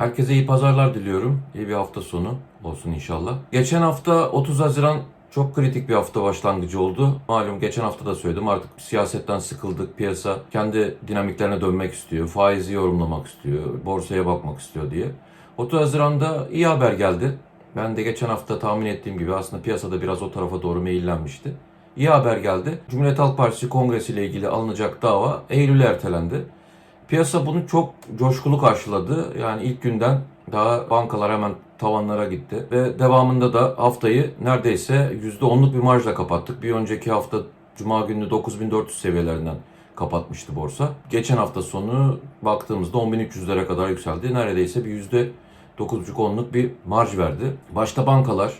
Herkese iyi pazarlar diliyorum. İyi bir hafta sonu olsun inşallah. Geçen hafta 30 Haziran çok kritik bir hafta başlangıcı oldu. Malum geçen hafta da söyledim artık siyasetten sıkıldık. Piyasa kendi dinamiklerine dönmek istiyor. Faizi yorumlamak istiyor. Borsaya bakmak istiyor diye. 30 Haziran'da iyi haber geldi. Ben de geçen hafta tahmin ettiğim gibi aslında piyasada biraz o tarafa doğru meyillenmişti. İyi haber geldi. Cumhuriyet Halk Partisi kongresi ile ilgili alınacak dava Eylül'e ertelendi. Piyasa bunu çok coşkulu karşıladı. Yani ilk günden daha bankalar hemen tavanlara gitti. Ve devamında da haftayı neredeyse %10'luk bir marjla kapattık. Bir önceki hafta Cuma günü 9400 seviyelerinden kapatmıştı borsa. Geçen hafta sonu baktığımızda 10.300'lere kadar yükseldi. Neredeyse bir %9,5-10'luk bir marj verdi. Başta bankalar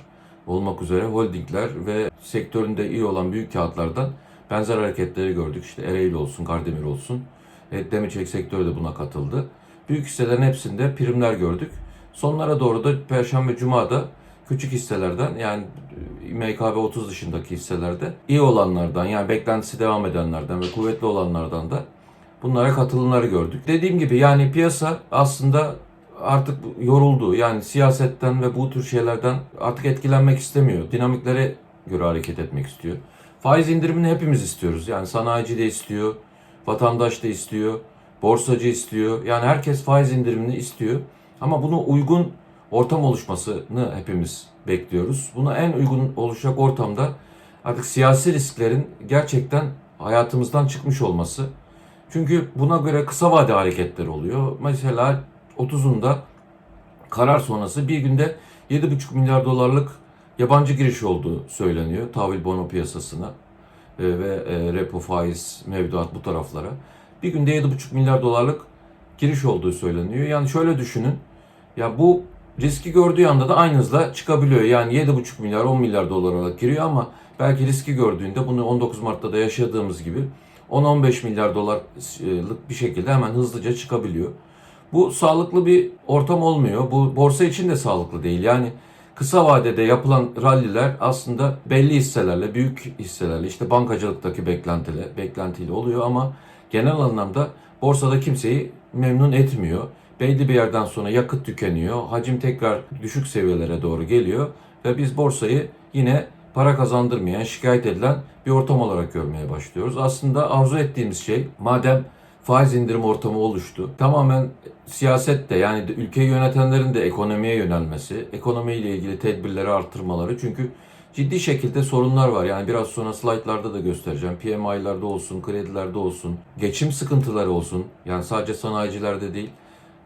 olmak üzere holdingler ve sektöründe iyi olan büyük kağıtlardan benzer hareketleri gördük. İşte Ereğli olsun, Kardemir olsun. E, Demir sektörü de buna katıldı. Büyük hisselerin hepsinde primler gördük. Sonlara doğru da Perşembe Cuma'da küçük hisselerden yani e, MKB 30 dışındaki hisselerde iyi olanlardan yani beklentisi devam edenlerden ve kuvvetli olanlardan da bunlara katılımları gördük. Dediğim gibi yani piyasa aslında artık yoruldu. Yani siyasetten ve bu tür şeylerden artık etkilenmek istemiyor. Dinamiklere göre hareket etmek istiyor. Faiz indirimini hepimiz istiyoruz. Yani sanayici de istiyor, vatandaş da istiyor, borsacı istiyor. Yani herkes faiz indirimini istiyor. Ama bunu uygun ortam oluşmasını hepimiz bekliyoruz. Buna en uygun oluşacak ortamda artık siyasi risklerin gerçekten hayatımızdan çıkmış olması. Çünkü buna göre kısa vade hareketler oluyor. Mesela 30'unda karar sonrası bir günde 7,5 milyar dolarlık yabancı giriş olduğu söyleniyor tahvil bono piyasasına ve e, repo faiz mevduat bu taraflara. Bir günde 7,5 milyar dolarlık giriş olduğu söyleniyor. Yani şöyle düşünün. Ya bu riski gördüğü anda da aynı hızla çıkabiliyor. Yani 7,5 milyar 10 milyar dolar giriyor ama belki riski gördüğünde bunu 19 Mart'ta da yaşadığımız gibi 10-15 milyar dolarlık bir şekilde hemen hızlıca çıkabiliyor. Bu sağlıklı bir ortam olmuyor. Bu borsa için de sağlıklı değil. Yani kısa vadede yapılan ralliler aslında belli hisselerle, büyük hisselerle, işte bankacılıktaki beklentiyle, beklentiyle oluyor ama genel anlamda borsada kimseyi memnun etmiyor. Belli bir yerden sonra yakıt tükeniyor, hacim tekrar düşük seviyelere doğru geliyor ve biz borsayı yine para kazandırmayan, şikayet edilen bir ortam olarak görmeye başlıyoruz. Aslında arzu ettiğimiz şey madem faiz indirim ortamı oluştu. Tamamen siyaset de yani ülkeyi yönetenlerin de ekonomiye yönelmesi, ekonomiyle ilgili tedbirleri artırmaları. Çünkü ciddi şekilde sorunlar var. Yani biraz sonra slaytlarda da göstereceğim. PMI'larda olsun, kredilerde olsun, geçim sıkıntıları olsun. Yani sadece sanayicilerde değil,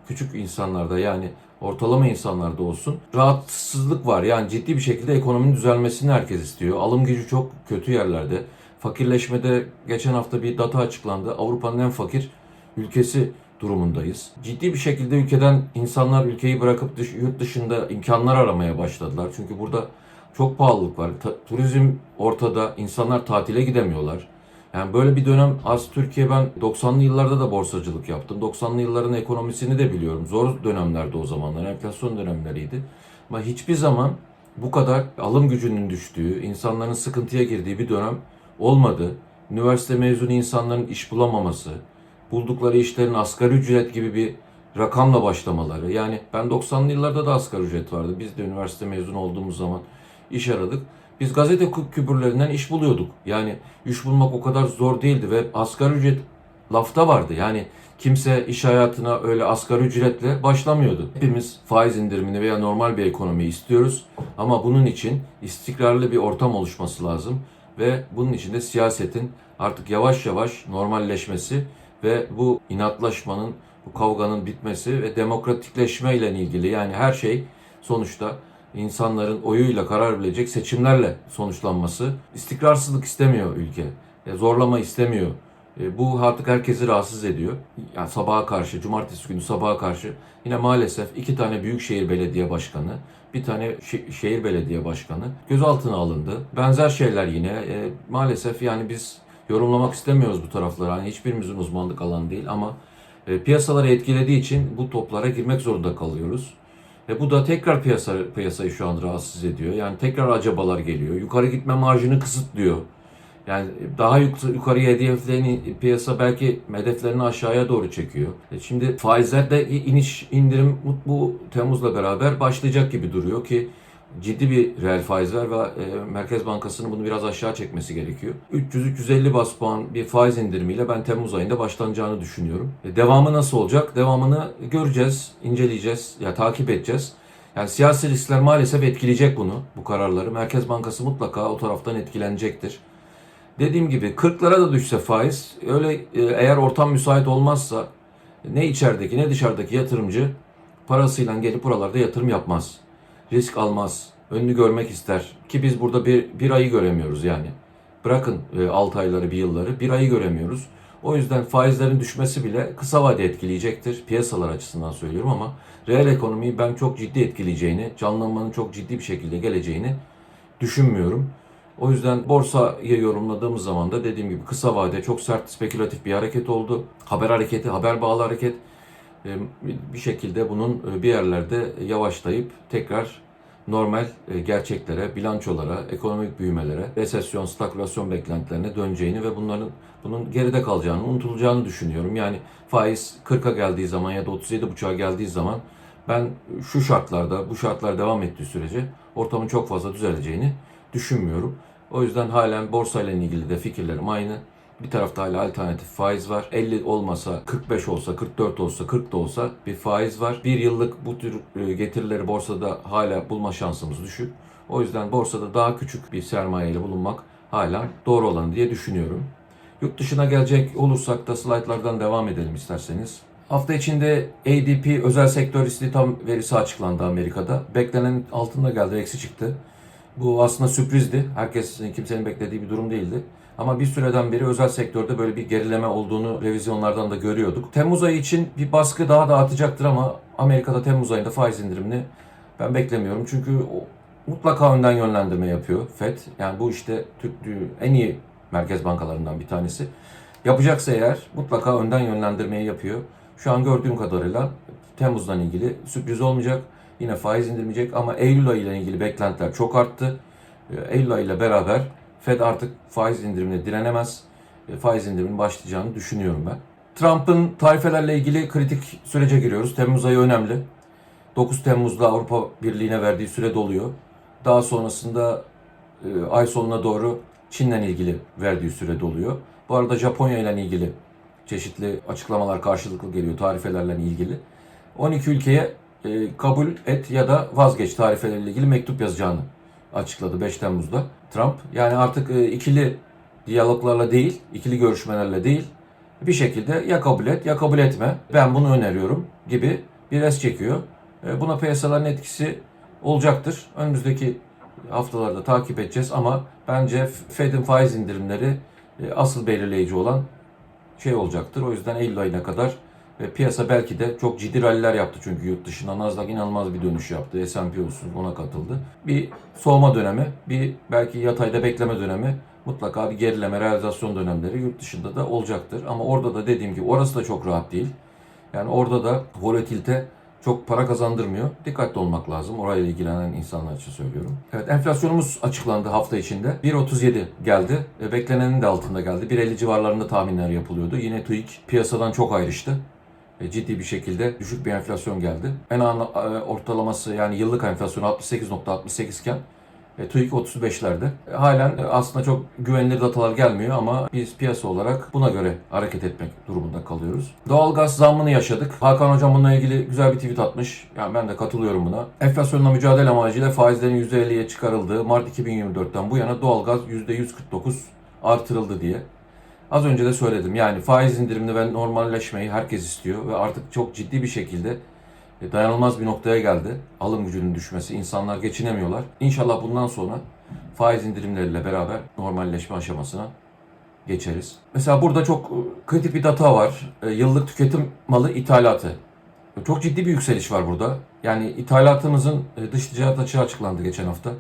küçük insanlarda yani ortalama insanlarda olsun rahatsızlık var. Yani ciddi bir şekilde ekonominin düzelmesini herkes istiyor. Alım gücü çok kötü yerlerde. Fakirleşmede geçen hafta bir data açıklandı. Avrupa'nın en fakir ülkesi durumundayız. Ciddi bir şekilde ülkeden insanlar ülkeyi bırakıp dış, yurt dışında imkanlar aramaya başladılar. Çünkü burada çok pahalılık var. Ta- turizm ortada, insanlar tatile gidemiyorlar. Yani böyle bir dönem az Türkiye ben 90'lı yıllarda da borsacılık yaptım. 90'lı yılların ekonomisini de biliyorum. Zor dönemlerde o zamanlar. Enflasyon dönemleriydi. Ama hiçbir zaman bu kadar alım gücünün düştüğü, insanların sıkıntıya girdiği bir dönem olmadı. Üniversite mezunu insanların iş bulamaması, buldukları işlerin asgari ücret gibi bir rakamla başlamaları. Yani ben 90'lı yıllarda da asgari ücret vardı. Biz de üniversite mezunu olduğumuz zaman iş aradık. Biz gazete kü- küpürlerinden iş buluyorduk. Yani iş bulmak o kadar zor değildi ve asgari ücret lafta vardı. Yani kimse iş hayatına öyle asgari ücretle başlamıyordu. Hepimiz faiz indirimini veya normal bir ekonomi istiyoruz. Ama bunun için istikrarlı bir ortam oluşması lazım. Ve bunun için de siyasetin artık yavaş yavaş normalleşmesi ve bu inatlaşmanın, bu kavganın bitmesi ve demokratikleşme ile ilgili yani her şey sonuçta insanların oyuyla karar verecek seçimlerle sonuçlanması. İstikrarsızlık istemiyor ülke. E, Zorlama istemiyor. E, Bu artık herkesi rahatsız ediyor. Yani sabaha karşı, cumartesi günü sabaha karşı yine maalesef iki tane büyükşehir belediye başkanı, bir tane şe- şehir belediye başkanı gözaltına alındı. Benzer şeyler yine. E, maalesef yani biz yorumlamak istemiyoruz bu tarafları. Hani hiçbirimizin uzmanlık alanı değil ama e, piyasaları etkilediği için bu toplara girmek zorunda kalıyoruz. Ve bu da tekrar piyasa piyasayı şu an rahatsız ediyor. Yani tekrar acabalar geliyor. Yukarı gitme marjını kısıtlıyor. Yani daha yuk- yukarıya hedefleyen piyasa belki hedeflerini aşağıya doğru çekiyor. E Şimdi faizlerde iniş indirim bu Temmuz'la beraber başlayacak gibi duruyor ki ciddi bir reel faiz var ve e, Merkez Bankası'nın bunu biraz aşağı çekmesi gerekiyor. 300-350 bas puan bir faiz indirimiyle ben Temmuz ayında başlanacağını düşünüyorum. E, devamı nasıl olacak? Devamını göreceğiz, inceleyeceğiz, ya takip edeceğiz. Yani siyasi riskler maalesef etkileyecek bunu, bu kararları. Merkez Bankası mutlaka o taraftan etkilenecektir. Dediğim gibi 40'lara da düşse faiz, öyle e, eğer ortam müsait olmazsa ne içerideki ne dışarıdaki yatırımcı parasıyla gelip buralarda yatırım yapmaz. Risk almaz. Önünü görmek ister. Ki biz burada bir, bir ayı göremiyoruz yani. Bırakın 6 ayları, bir yılları, bir ayı göremiyoruz. O yüzden faizlerin düşmesi bile kısa vade etkileyecektir. Piyasalar açısından söylüyorum ama reel ekonomiyi ben çok ciddi etkileyeceğini, canlanmanın çok ciddi bir şekilde geleceğini düşünmüyorum. O yüzden borsayı yorumladığımız zaman da dediğim gibi kısa vade çok sert spekülatif bir hareket oldu. Haber hareketi, haber bağlı hareket e, bir şekilde bunun e, bir yerlerde yavaşlayıp tekrar normal e, gerçeklere, bilançolara, ekonomik büyümelere, resesyon, stagflasyon beklentilerine döneceğini ve bunların bunun geride kalacağını, unutulacağını düşünüyorum. Yani faiz 40'a geldiği zaman ya da 37,5'a geldiği zaman ben şu şartlarda, bu şartlar devam ettiği sürece ortamın çok fazla düzeleceğini düşünmüyorum. O yüzden halen borsayla ilgili de fikirlerim aynı. Bir tarafta hala alternatif faiz var. 50 olmasa, 45 olsa, 44 olsa, 40 da olsa bir faiz var. Bir yıllık bu tür e, getirileri borsada hala bulma şansımız düşük. O yüzden borsada daha küçük bir sermayeyle bulunmak hala doğru olan diye düşünüyorum. Yurt dışına gelecek olursak da slaytlardan devam edelim isterseniz. Hafta içinde ADP özel sektör istihdam verisi açıklandı Amerika'da. Beklenenin altında geldi, eksi çıktı. Bu aslında sürprizdi. Herkes kimsenin beklediği bir durum değildi. Ama bir süreden beri özel sektörde böyle bir gerileme olduğunu revizyonlardan da görüyorduk. Temmuz ayı için bir baskı daha da artacaktır ama Amerika'da Temmuz ayında faiz indirimini ben beklemiyorum. Çünkü mutlaka önden yönlendirme yapıyor FED. Yani bu işte Türklüğü en iyi merkez bankalarından bir tanesi. Yapacaksa eğer mutlaka önden yönlendirmeyi yapıyor. Şu an gördüğüm kadarıyla Temmuz'dan ilgili sürpriz olmayacak. Yine faiz indirmeyecek ama Eylül ayı ile ilgili beklentiler çok arttı. Ee, Eylül ayı ile beraber Fed artık faiz indirimine direnemez. E, Faiz indiriminin başlayacağını düşünüyorum ben. Trump'ın tarifelerle ilgili kritik sürece giriyoruz. Temmuz ayı önemli. 9 Temmuz'da Avrupa Birliği'ne verdiği süre doluyor. Daha sonrasında e, ay sonuna doğru Çin'le ilgili verdiği süre doluyor. Bu arada Japonya ile ilgili çeşitli açıklamalar karşılıklı geliyor tarifelerle ilgili. 12 ülkeye e, kabul et ya da vazgeç tarifelerle ilgili mektup yazacağını açıkladı 5 Temmuz'da Trump. Yani artık e, ikili diyaloglarla değil, ikili görüşmelerle değil bir şekilde ya kabul et ya kabul etme. Ben bunu öneriyorum gibi bir es çekiyor. E, Buna piyasaların etkisi olacaktır. Önümüzdeki haftalarda takip edeceğiz ama bence Fed'in faiz indirimleri e, asıl belirleyici olan şey olacaktır. O yüzden Eylül ayına kadar ve piyasa belki de çok ciddi ralliler yaptı çünkü yurt dışında Nasdaq inanılmaz bir dönüş yaptı. S&P olsun ona katıldı. Bir soğuma dönemi, bir belki yatayda bekleme dönemi, mutlaka bir gerileme, realizasyon dönemleri yurt dışında da olacaktır. Ama orada da dediğim gibi orası da çok rahat değil. Yani orada da volatilite çok para kazandırmıyor. Dikkatli olmak lazım. Orayla ilgilenen insanlar için söylüyorum. Evet enflasyonumuz açıklandı hafta içinde. 1.37 geldi. Beklenenin de altında geldi. 1.50 civarlarında tahminler yapılıyordu. Yine TÜİK piyasadan çok ayrıştı. Ciddi bir şekilde düşük bir enflasyon geldi. En an e, ortalaması yani yıllık enflasyon 68.68 iken e, TÜİK 35'lerde. E, halen e, aslında çok güvenilir datalar gelmiyor ama biz piyasa olarak buna göre hareket etmek durumunda kalıyoruz. Doğalgaz zammını yaşadık. Hakan Hocam bununla ilgili güzel bir tweet atmış. Yani ben de katılıyorum buna. Enflasyonla mücadele amacıyla faizlerin %50'ye çıkarıldığı Mart 2024'ten bu yana doğalgaz %149 artırıldı diye. Az önce de söyledim. Yani faiz indirimini ve normalleşmeyi herkes istiyor ve artık çok ciddi bir şekilde e, dayanılmaz bir noktaya geldi. Alım gücünün düşmesi. insanlar geçinemiyorlar. İnşallah bundan sonra faiz indirimleriyle beraber normalleşme aşamasına geçeriz. Mesela burada çok e, kritik bir data var. E, Yıllık tüketim malı ithalatı. Çok ciddi bir yükseliş var burada. Yani ithalatımızın dış ticaret açığı açıklandı geçen hafta.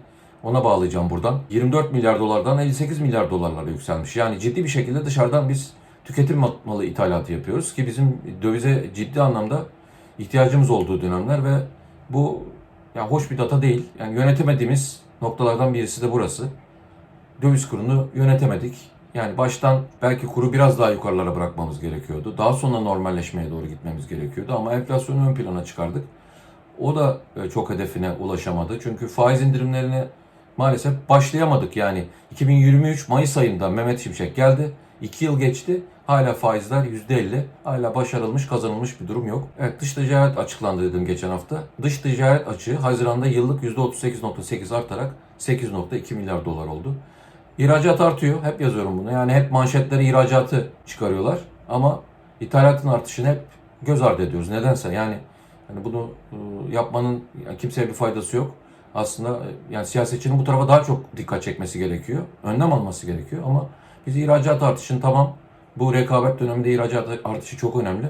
Ona bağlayacağım buradan. 24 milyar dolardan 58 milyar dolarlara yükselmiş. Yani ciddi bir şekilde dışarıdan biz tüketim malı ithalatı yapıyoruz ki bizim dövize ciddi anlamda ihtiyacımız olduğu dönemler ve bu ya hoş bir data değil. Yani yönetemediğimiz noktalardan birisi de burası. Döviz kurunu yönetemedik. Yani baştan belki kuru biraz daha yukarılara bırakmamız gerekiyordu. Daha sonra normalleşmeye doğru gitmemiz gerekiyordu ama enflasyonu ön plana çıkardık. O da e, çok hedefine ulaşamadı. Çünkü faiz indirimlerine maalesef başlayamadık. Yani 2023 Mayıs ayında Mehmet Şimşek geldi. 2 yıl geçti. Hala faizler %50. Hala başarılmış, kazanılmış bir durum yok. Evet dış ticaret açıklandı dedim geçen hafta. Dış ticaret açığı Haziran'da yıllık %38.8 artarak 8.2 milyar dolar oldu. İhracat artıyor. Hep yazıyorum bunu. Yani hep manşetleri ihracatı çıkarıyorlar. Ama ithalatın artışını hep göz ardı ediyoruz. Nedense yani hani bunu e, yapmanın yani kimseye bir faydası yok. Aslında e, yani siyasetçinin bu tarafa daha çok dikkat çekmesi gerekiyor. Önlem alması gerekiyor ama biz ihracat artışını tamam bu rekabet döneminde ihracat artışı çok önemli.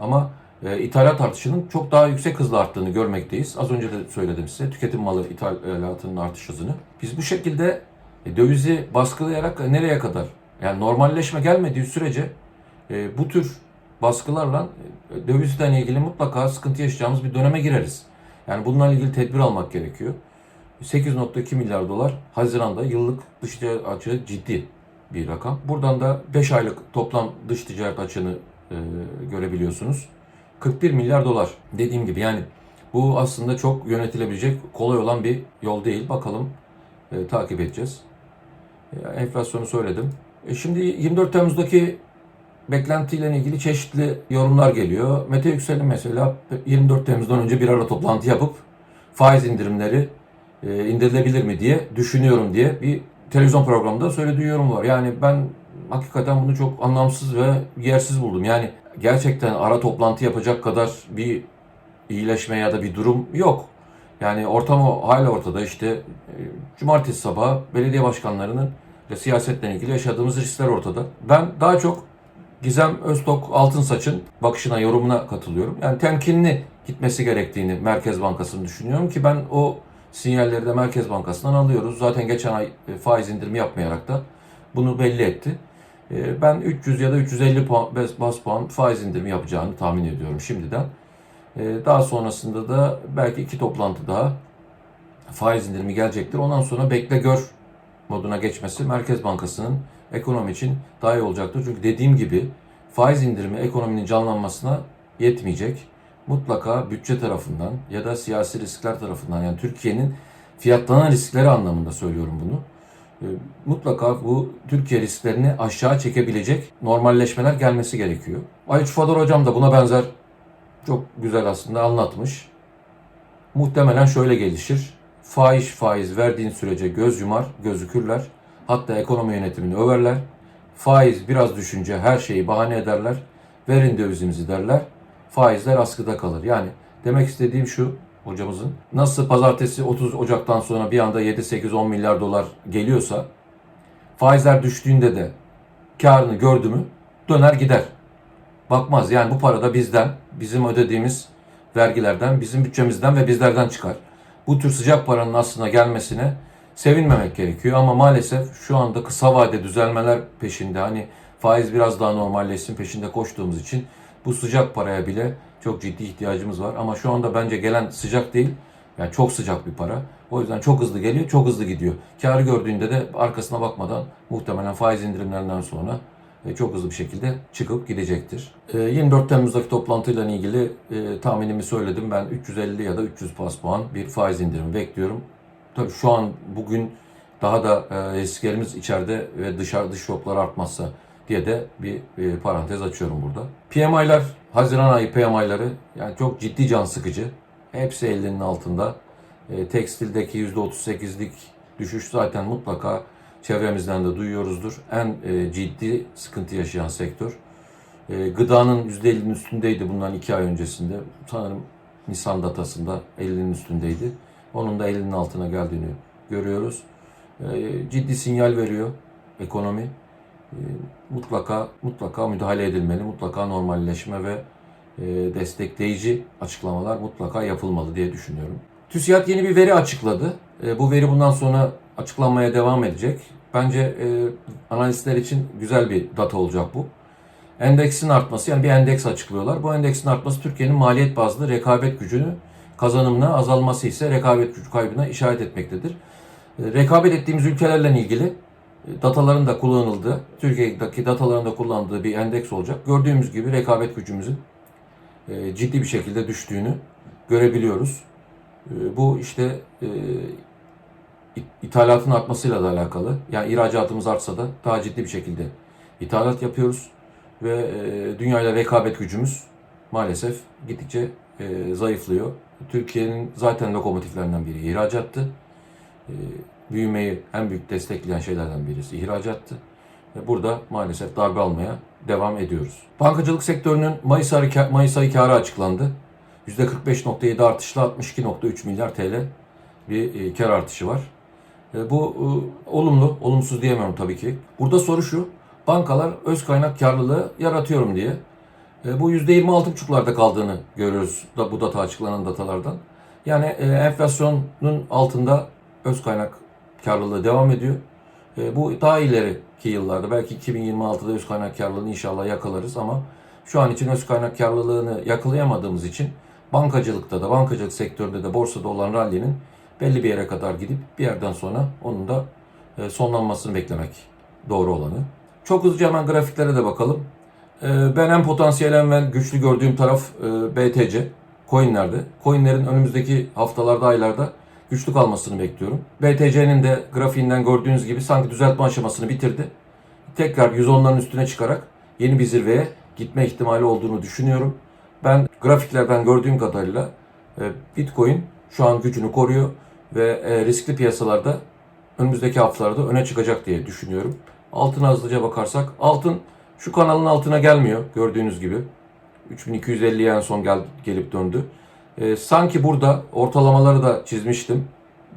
Ama e, ithalat artışının çok daha yüksek hızla arttığını görmekteyiz. Az önce de söyledim size tüketim malı ithalatının artış hızını. Biz bu şekilde e, dövizi baskılayarak e, nereye kadar? Yani normalleşme gelmediği sürece e, bu tür baskılarla e, dövizden ilgili mutlaka sıkıntı yaşayacağımız bir döneme gireriz. Yani bununla ilgili tedbir almak gerekiyor. 8.2 milyar dolar Haziran'da yıllık dış ticaret açığı ciddi bir rakam. Buradan da 5 aylık toplam dış ticaret açığını e, görebiliyorsunuz. 41 milyar dolar dediğim gibi yani bu aslında çok yönetilebilecek kolay olan bir yol değil. Bakalım e, takip edeceğiz. E, enflasyonu söyledim. E, şimdi 24 Temmuz'daki beklentiyle ilgili çeşitli yorumlar geliyor. Mete Yüksel'in mesela 24 Temmuz'dan önce bir ara toplantı yapıp faiz indirimleri e, indirilebilir mi diye düşünüyorum diye bir televizyon programında söylediği yorum var. Yani ben hakikaten bunu çok anlamsız ve yersiz buldum. Yani gerçekten ara toplantı yapacak kadar bir iyileşme ya da bir durum yok. Yani ortam o hala ortada işte e, cumartesi sabahı belediye başkanlarının ve siyasetle ilgili yaşadığımız riskler ortada. Ben daha çok Gizem Öztok Altınsaç'ın bakışına, yorumuna katılıyorum. Yani temkinli gitmesi gerektiğini Merkez Bankası'nın düşünüyorum ki ben o sinyalleri de Merkez Bankası'ndan alıyoruz. Zaten geçen ay e, faiz indirimi yapmayarak da bunu belli etti. E, Ben 300 ya da 350 puan, bas puan faiz indirimi yapacağını tahmin ediyorum şimdiden. E, Daha sonrasında da belki iki toplantı daha faiz indirimi gelecektir. Ondan sonra bekle gör moduna geçmesi Merkez Bankası'nın ekonomi için daha iyi olacaktır. Çünkü dediğim gibi faiz indirimi ekonominin canlanmasına yetmeyecek. Mutlaka bütçe tarafından ya da siyasi riskler tarafından yani Türkiye'nin fiyatlanan riskleri anlamında söylüyorum bunu. E, Mutlaka bu Türkiye risklerini aşağı çekebilecek normalleşmeler gelmesi gerekiyor. Ayç Fador hocam da buna benzer çok güzel aslında anlatmış. Muhtemelen şöyle gelişir. Faiz faiz verdiğin sürece göz yumar, gözükürler. Hatta ekonomi yönetimini överler. Faiz biraz düşünce her şeyi bahane ederler. Verin dövizimizi derler. Faizler askıda kalır. Yani demek istediğim şu hocamızın. Nasıl pazartesi 30 Ocak'tan sonra bir anda 7 8 10 milyar dolar geliyorsa faizler düştüğünde de karını gördü mü döner gider. Bakmaz. Yani bu para da bizden, bizim ödediğimiz vergilerden, bizim bütçemizden ve bizlerden çıkar. Bu tür sıcak paranın aslında gelmesine sevinmemek gerekiyor ama maalesef şu anda kısa vade düzelmeler peşinde hani faiz biraz daha normalleşsin peşinde koştuğumuz için bu sıcak paraya bile çok ciddi ihtiyacımız var ama şu anda bence gelen sıcak değil yani çok sıcak bir para. O yüzden çok hızlı geliyor, çok hızlı gidiyor. Karı gördüğünde de arkasına bakmadan muhtemelen faiz indirimlerinden sonra e, çok hızlı bir şekilde çıkıp gidecektir. E, 24 Temmuz'daki toplantıyla ilgili e, tahminimi söyledim. Ben 350 ya da 300 bas puan bir faiz indirimi bekliyorum. Tabii şu an bugün daha da e, risklerimiz içeride ve dışarı dış şoklar artmazsa diye de bir e, parantez açıyorum burada. PMI'ler, Haziran ayı PMI'ları yani çok ciddi can sıkıcı. Hepsi 50'nin altında. E, tekstildeki %38'lik düşüş zaten mutlaka çevremizden de duyuyoruzdur. En e, ciddi sıkıntı yaşayan sektör. E, gıdanın %50'nin üstündeydi bundan 2 ay öncesinde. Sanırım Nisan datasında 50'nin üstündeydi. Onun da 50'nin altına geldiğini görüyoruz. Ciddi sinyal veriyor ekonomi. E, mutlaka mutlaka müdahale edilmeli, mutlaka normalleşme ve e, destekleyici açıklamalar mutlaka yapılmalı diye düşünüyorum. TÜSİAD yeni bir veri açıkladı. E, bu veri bundan sonra açıklanmaya devam edecek. Bence e, analistler için güzel bir data olacak bu. Endeksin artması yani bir endeks açıklıyorlar. Bu endeksin artması Türkiye'nin maliyet bazlı rekabet gücünü kazanımına azalması ise rekabet gücü kaybına işaret etmektedir. Rekabet ettiğimiz ülkelerle ilgili dataların da kullanıldığı, Türkiye'deki dataların da kullandığı bir endeks olacak. Gördüğümüz gibi rekabet gücümüzün e, ciddi bir şekilde düştüğünü görebiliyoruz. E, Bu işte e, it- ithalatın artmasıyla da alakalı. Yani ihracatımız artsa da daha ciddi bir şekilde ithalat yapıyoruz ve dünyayla rekabet gücümüz maalesef gittikçe zayıflıyor. Türkiye'nin zaten lokomotiflerinden biri ihracattı. Büyümeyi en büyük destekleyen şeylerden birisi ihracattı. Ve burada maalesef darbe almaya devam ediyoruz. Bankacılık sektörünün Mayıs ayı, Mayıs ayı karı açıklandı. %45.7 artışla 62.3 milyar TL bir e, kar artışı var. E, Bu e, olumlu, olumsuz diyemem tabii ki. Burada soru şu, bankalar öz kaynak karlılığı yaratıyorum diye. Bu %26,5'larda kaldığını görüyoruz da bu data açıklanan datalardan. Yani enflasyonun altında öz kaynak karlılığı devam ediyor. E, Bu daha ileriki yıllarda belki 2026'da öz kaynak karlılığını inşallah yakalarız ama şu an için öz kaynak karlılığını yakalayamadığımız için bankacılıkta da bankacılık sektöründe de borsada olan rally'nin belli bir yere kadar gidip bir yerden sonra onun da e, sonlanmasını beklemek doğru olanı. Çok hızlıca hemen grafiklere de bakalım. E, Ben en potansiyel en güçlü gördüğüm taraf e, BTC. Coinlerde. Coinlerin önümüzdeki haftalarda, aylarda güçlü kalmasını bekliyorum. BTC'nin de grafiğinden gördüğünüz gibi sanki düzeltme aşamasını bitirdi. Tekrar 110'ların üstüne çıkarak yeni bir zirveye gitme ihtimali olduğunu düşünüyorum. Ben grafiklerden gördüğüm kadarıyla e, Bitcoin şu an gücünü koruyor ve e, riskli piyasalarda önümüzdeki haftalarda öne çıkacak diye düşünüyorum. Altına hızlıca bakarsak altın şu kanalın altına gelmiyor gördüğünüz gibi. 3250'ye en son gel, gelip döndü. E, sanki burada ortalamaları da çizmiştim.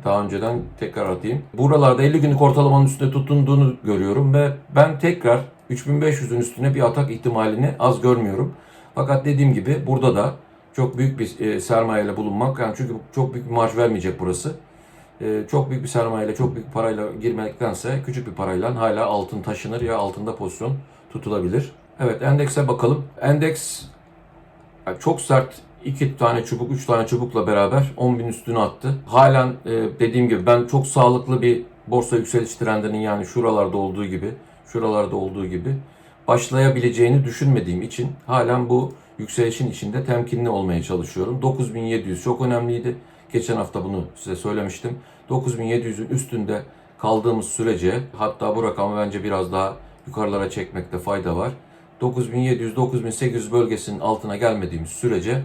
Daha önceden tekrar atayım. Buralarda 50 günlük ortalamanın üstünde tutunduğunu görüyorum ve ben tekrar 3500'ün üstüne bir atak ihtimalini az görmüyorum. Fakat dediğim gibi burada da çok büyük bir e, sermayeyle bulunmak yani çünkü çok büyük bir marj vermeyecek burası. E, çok büyük bir sermayeyle, çok büyük parayla girmektense küçük bir parayla hala altın taşınır ya altında pozisyon tutulabilir. Evet endekse bakalım. Endeks çok sert iki tane çubuk, üç tane çubukla beraber 10 bin üstüne attı. Halen e, dediğim gibi ben çok sağlıklı bir borsa yükseliş trendinin yani şuralarda olduğu gibi, şuralarda olduğu gibi başlayabileceğini düşünmediğim için halen bu yükselişin içinde temkinli olmaya çalışıyorum. 9700 çok önemliydi. Geçen hafta bunu size söylemiştim. 9700'ün üstünde kaldığımız sürece hatta bu rakamı bence biraz daha yukarılara çekmekte fayda var. 9700-9800 bölgesinin altına gelmediğimiz sürece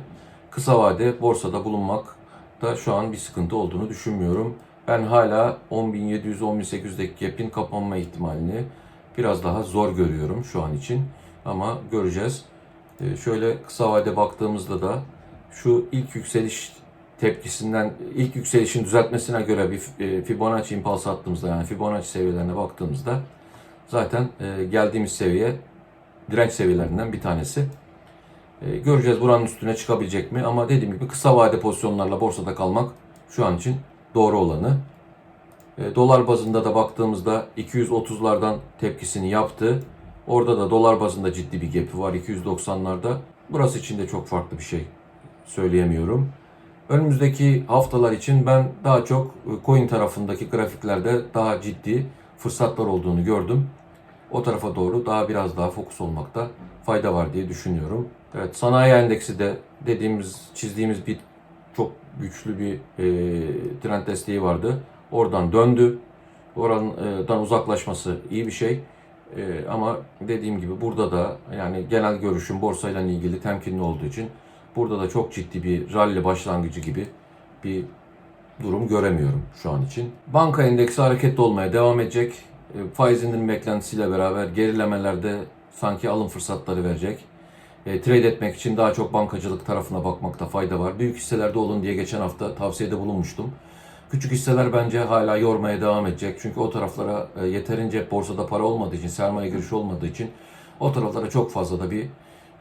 kısa vade borsada bulunmak da şu an bir sıkıntı olduğunu düşünmüyorum. Ben hala 10.700-10.800'deki gap'in kapanma ihtimalini biraz daha zor görüyorum şu an için. Ama göreceğiz. Ee, şöyle kısa vade baktığımızda da şu ilk yükseliş tepkisinden, ilk yükselişin düzeltmesine göre bir e, Fibonacci impulse attığımızda yani Fibonacci seviyelerine baktığımızda zaten e, geldiğimiz seviye direnç seviyelerinden bir tanesi. E, göreceğiz buranın üstüne çıkabilecek mi? Ama dediğim gibi kısa vade pozisyonlarla borsada kalmak şu an için doğru olanı. E, dolar bazında da baktığımızda 230'lardan tepkisini yaptı. Orada da dolar bazında ciddi bir gap'i var 290'larda. Burası için de çok farklı bir şey söyleyemiyorum. Önümüzdeki haftalar için ben daha çok e, coin tarafındaki grafiklerde daha ciddi fırsatlar olduğunu gördüm. O tarafa doğru daha biraz daha fokus olmakta fayda var diye düşünüyorum. Evet sanayi endeksi de dediğimiz çizdiğimiz bir çok güçlü bir e, trend desteği vardı. Oradan döndü. Oradan uzaklaşması iyi bir şey. E, ama dediğim gibi burada da yani genel görüşüm borsayla ilgili temkinli olduğu için burada da çok ciddi bir rally başlangıcı gibi bir durum göremiyorum şu an için. Banka endeksi hareketli olmaya devam edecek. E, Faiz indirim beklentisiyle beraber gerilemelerde sanki alım fırsatları verecek. E, trade etmek için daha çok bankacılık tarafına bakmakta fayda var. Büyük hisselerde olun diye geçen hafta tavsiyede bulunmuştum. Küçük hisseler bence hala yormaya devam edecek. Çünkü o taraflara e, yeterince borsada para olmadığı için, sermaye girişi olmadığı için o taraflara çok fazla da bir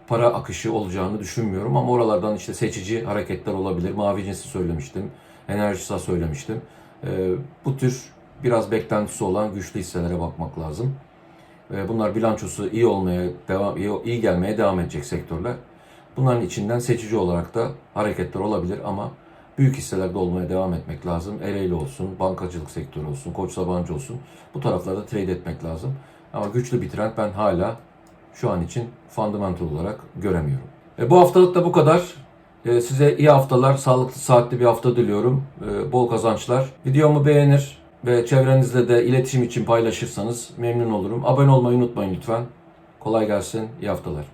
para akışı olacağını düşünmüyorum. Ama oralardan işte seçici hareketler olabilir. Mavi cinsi söylemiştim. Enerjisa söylemiştim. E, bu tür biraz beklentisi olan güçlü hisselere bakmak lazım. Bunlar bilançosu iyi olmaya devam iyi gelmeye devam edecek sektörler. Bunların içinden seçici olarak da hareketler olabilir ama büyük hisselerde olmaya devam etmek lazım. Ereğli olsun, bankacılık sektörü olsun, Koç Sabancı olsun. Bu taraflarda trade etmek lazım. Ama güçlü bir trend ben hala şu an için fundamental olarak göremiyorum. E, bu haftalık da bu kadar. E, size iyi haftalar, sağlıklı, saatli bir hafta diliyorum. E, bol kazançlar. Videomu beğenir ve çevrenizle de iletişim için paylaşırsanız memnun olurum. Abone olmayı unutmayın lütfen. Kolay gelsin, iyi haftalar.